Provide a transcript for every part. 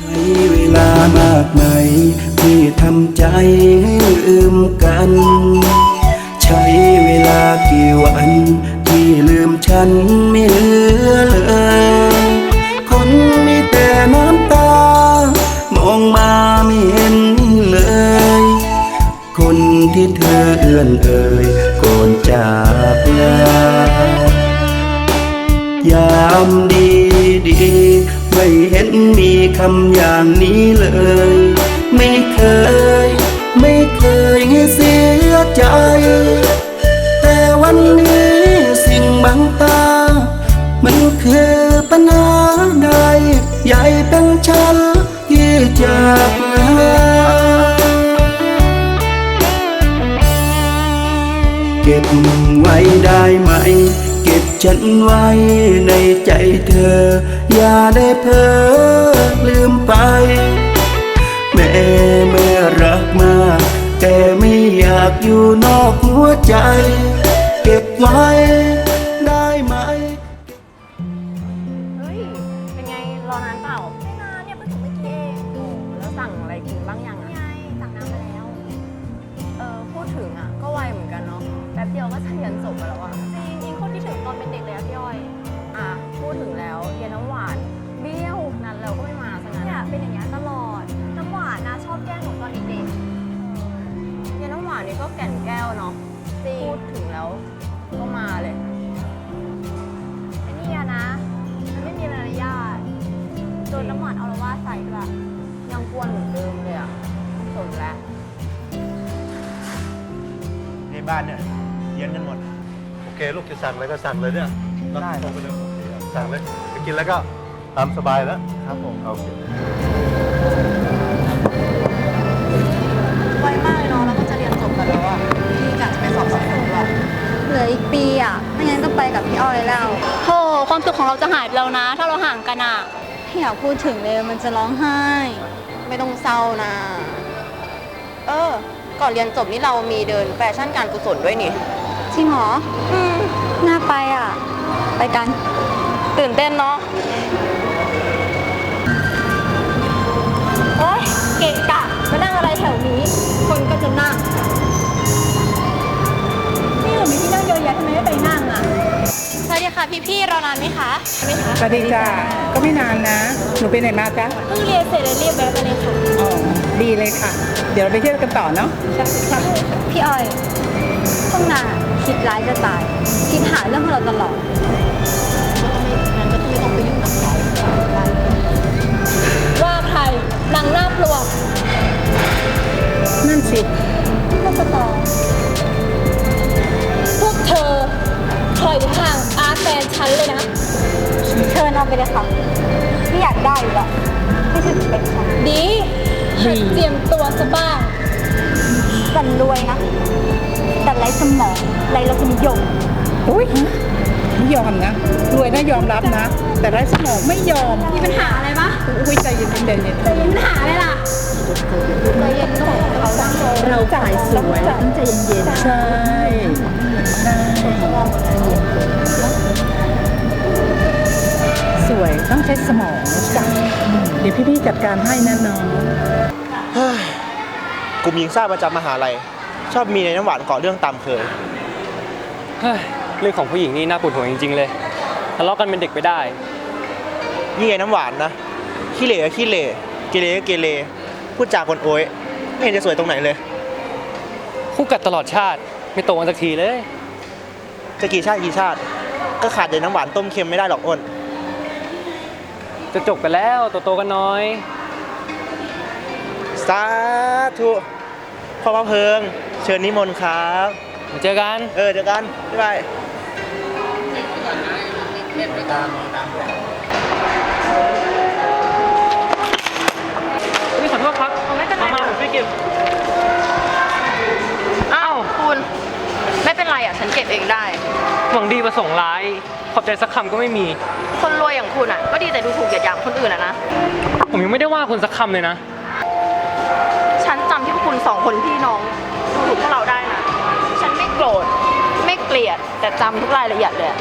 ใช้เวลามากไหมที่ทำใจให้ลืมกัน ใช้เวลากี่วัน ที่ลืมฉันไม่เหลือเลยคนมีแต่น้ำตา มองมาไม่เห็นเลย คนที่เธอเอื้อนเอ่ยก่อนจากลายามดีดี เห็นมีคำอย่างนี้เลย ไม่เคย ไม่เคยให้เสียใจ แต่วันนี้สิ่งบังตา มันคือปัญหาใด ใหญ่เป็นฉันที่จากลาเก็บไว้ได้ไหม เก็บฉันไว้ในใจเธอ อย่าได้เพ้อลืมไป แม่แม่รักมาก แต่ไม่อยากอยู่นอกหัวใจ เก็บไว้ได้ไหม เฮ้ย เป็นไง รอนานเปล่า ไม่นานเนี่ยเพิ่งถึงเมื่อกี้เองโอ้แล้วสั่งอะไรกินบ้างยังนี่อะไงสั่งน้ำมาแล้ว เออพูดถึงอะก็ไวเหมือนกันเนาะ แป๊บเดียวก็จะเรียนจบไปแล้วอะจริง เป็นเด็กเลยอะพี่อ้อย อะพูดถึงแล้วเย็นน้ำหวานเบี้ยวนั้นเราก็ไม่มาซะงั้นเนี่ยเป็นอย่างนี้ยตลอด น้ำหวานนะชอบแกล้งหนูตอนเด็กเย็นน้ำหวานนี่ก็แก่นแก้วเนาะๆจริงพูดถึงแล้ว ก็มาเลย ไอ้นี่อะนะ มันไม่มีมารยาทโดนน้ำหวานเอาละว่าดใส่ด้วย ยังกวนเหมือนเดิมเลยอะสนแล้วในบ้านเนี่ยเย็นกันหมดโอ เคลูกจะสั่งอะไรก็สั่งเลยเนี่ยได้ไปเลยโอเคสั่งเลยไปกินแล้วก็ตามสบายแล้วครับผมโอเคไวมากเลยเนาะแล้วก็จะเรียนจบกันแล้วอะพี่กะจะไปสอบสังคมด้วยเหลืออีกปีอะ ไม่งั้นก็ไปกับพี่อ้อยแล้วโธ่ความสุขของเราจะหายไปแล้วนะ ถ้าเราห่างกันอะไม่อยากพูดถึงเลยมันจะร้องไห้ ไม่ต้องเศร้านะ เออ ก่อนเรียนจบนี่เรามีเดินแฟชั่นการกุศลด้วยนี่ จริงเหรอ อืมน่า ไปอะ ไปกัน ตื่นเต้นเนาะโอ๊ยเกะกะมานั่งอะไรแถวนี้ คนก็จะนั่ง นี่หนูมีที่นั่งเยอะแยะทำไมไม่ไปนั่งอะ สวัสดีค่ะพี่พี่ๆรอนานไหมคะไหมคะสวัสดีจ้าก็ไม่นานนะ หนูไปไหนมาจ๊ะเพิ่งเรียนเสร็จเลยรีบแวะมาเลยค่ะ อ๋อ ดีเลยค่ะ เดี๋ยวเราไปเที่ยวกันต่อเนาะ ใช่ค่ะ พี่อ้อยพวกนา ยคิดร้ายจะตายคิดหาเรื่องของเราตลอดว่าใครนางหน้าปลวกนั่นสิพวกกระตอพวกเธอถอยห่างอาแฟนฉันเลยนะเชิญเอาไปเลยค่ะไม่อยากได้หรอกไม่ใช่เป็นฉันดีหัดเจียมตัวซะบ้าง สันรวยนะ แต่ไร้สมองไร้รสนิยม อุ้ยไม่ยอมนะรวยนะยอมรับนะ แต่ไร้สมองไม่ยอมมีปัญหาอะไรปะอุ้ยใจเย็นๆใจเย็นมีปัญหาอะไรล่ะๆเราจ่ายสวยต้องใจเย็นๆใช่ใช่สวยต้องใช้สมองนะจ๊ะอืมเดี๋ยวพี่ๆจัดการให้นะน้องก ลุ่มหญิงซ่าประจำมหาลัย ชอบมีในน้ำหวานเกาะเรื่องตามเคย เฮ้ยเรื่องของผู้หญิงนี่น่าปวดหัวจริงๆเลยทะเลาะกันเป็นเด็กไปได้ยี่ไงน้ำหวานนะขี้เหร่ก็ขี้เหร่เกเรก็เกเรพูดจากคนโอยไม่เห็นจะสวยตรงไหนเลย คู่กัดตลอดชาติ ไม่โตกันสักทีเลย จะกี่ชาติกี่ชาติ ก็ขาดแต่น้ำหวานต้มเค็มไม่ได้หรอกอ้นจะจบกันแล้วโตๆกันน้อย สาธุพ่ อพระเพิง เชิญนิมนต์ครับมาเจอกัน เออเจอกัน บ๊ายบายนี่ขอโทษครับไม่เป็นไรมาผมช่วยเก็บ อ้าวคุณ ไม่เป็นไรอะ ฉันเก็บเองได้ หวังดีประสงค์ร้าย ขอบใจสักคำก็ไม่มี คนรวยอย่างคุณอะ ก็ดีแต่ดูถูกเหยียดหยามคนอื่นอะนะ ผมยังไม่ได้ว่าคุณสักคำเลยนะ ฉันจำที่พวกคุณ สองคนพี่น้องดูถูกพวกเราได้นะ ฉันไม่โกรธ ไม่เกลียด แต่จำทุกรายละเอียดเลยอะ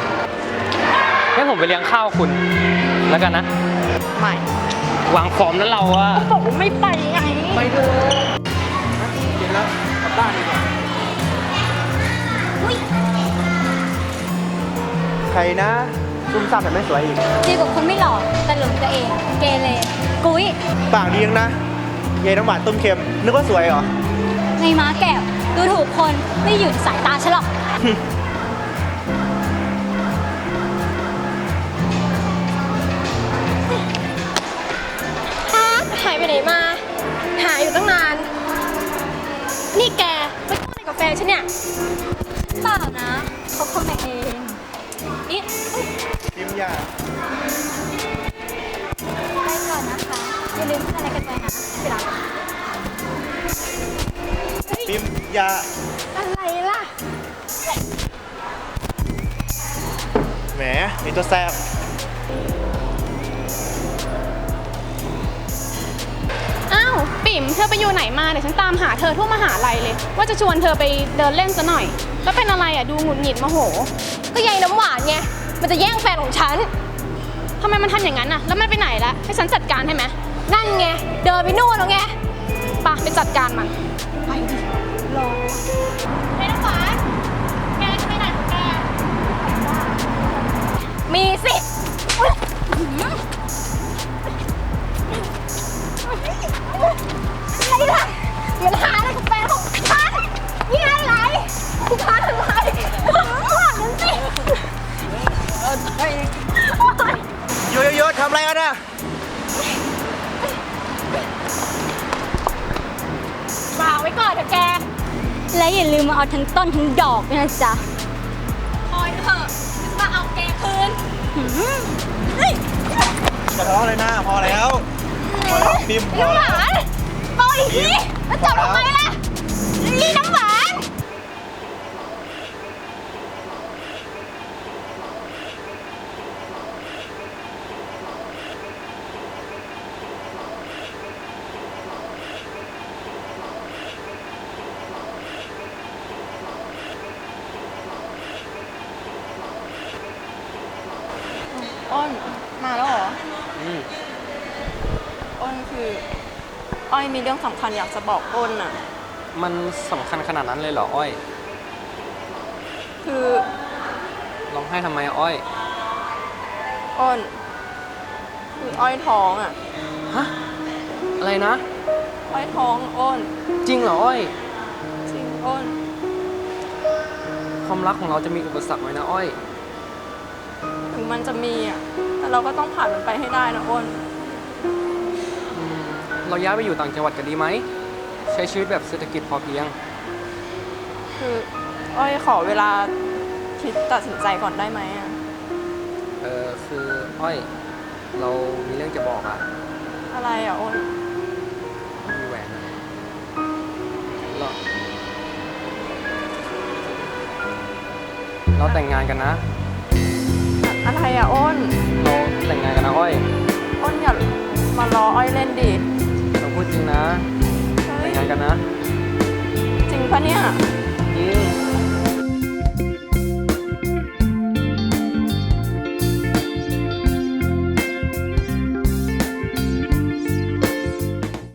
งั้นผมไปเลี้ยงข้าวคุณ แล้วกันนะ ไม่วางฟอร์มนั้นเราอะบอกว่าไม่ไปไง ไปเถอะเย็นแล้วกลับบ้านดีกว่าใครนะซุ่มซ่ามแต่ไม่สวยอีก ดีกว่าคนไม่หล่อแต่หลงตัวเอง เกเรกุ้ยปากดีจังนะ เยน้ำหวานต้มเค็ม นึกว่าสวยเหรอ ในม้าแก้วดูถูกคนไม่อยู่ในสายตาฉันหรอกหายไปไหนมา หาอยู่ตั้งนาน นี่แกไปพูดอะไรกับแฟนฉันเนี่ย เปล่านะ เขาเข้ามาเองนี่ พิมพ์ยา ลืมพูดอะไรกันไว้นะที่รักพิมพ์ยาอะไรล่ะ แหมมีตัวแซบอ้าว ปิ่ม เธอไปอยู่ไหนมา เดี๋ยวฉันตามหาเธอทั่วมหาลัยเลย ว่าจะชวนเธอไปเดินเล่นซะหน่อย แล้วเป็นอะไรอะ ดูหงุดหงิดโมโห ก็ยายน้ำหวานไง มันจะแย่งแฟนของฉัน ทำไมมันทำอย่างนั้นอะ แล้วมันไปไหนละให้ฉันจัดการให้ไหม นั่นไง เดินไปนู่นแล้วไงไปะไปจัดการมัน ไปดิรอไอ้น้ำหวานแกจะไปไหนของแก มีสิอุ๊ยอะไรล่ะมันหาอะไรกับแฟนของฉันนี่อะไรคุณพาอะไรบอกฉันสิโยโยโยทำอะไรกันอะ และอย่าลืมมาเอาทั้งต้นทั้งดอกด้วยนะจ๊ะคอยเถอะจะมาเอาแกคืนอย่าทะเลาะเลยนะพอแล้วพอแล้วพิมพ์พอน้ำหแล้ววานปล่อยสิแล้วจับทำไมล่ะนี่น้ำหวาน อ้นมาแล้วเหรอ อืมอ้นคืออ้อยมีเรื่องสำคัญอยากจะบอกอ้นน่ะ มันสำคัญขนาดนั้นเลยเหรออ้อยคือร้องไห้ทำไมอะอ้อย อ้นคืออ้อยท้องอะ ฮะ อะไรนะ อ้อยท้องอ้น จริงเหรออ้อย จริงอ้น ความรักของเราจะมีอุปสรรคไหมนะอ้อยถึง มันจะมีอะแต่เราก็ต้องผ่านมันไปให้ได้นะอ้นอืมเราย้ายไปอยู่ต่างจังหวัดกันดีไหม ใช้ชีวิตแบบเศรษฐกิจพอเพียง คืออ้อยขอเวลาคิดตัดสินใจก่อนได้ไหมอะเออคืออ้อย เรามีเรื่องจะบอกอะอะไรอะอ้นมีแหวนอะเรา เราแต่งงานกันนะอะไรอะอ้นเราแต่งงานกันนะอ้อยอ้นอย่ามารออ้อยเล่นดิเราพูดจริงนะ เฮ้แต่ยงงานกันนะ จริงปะเนี่ยจ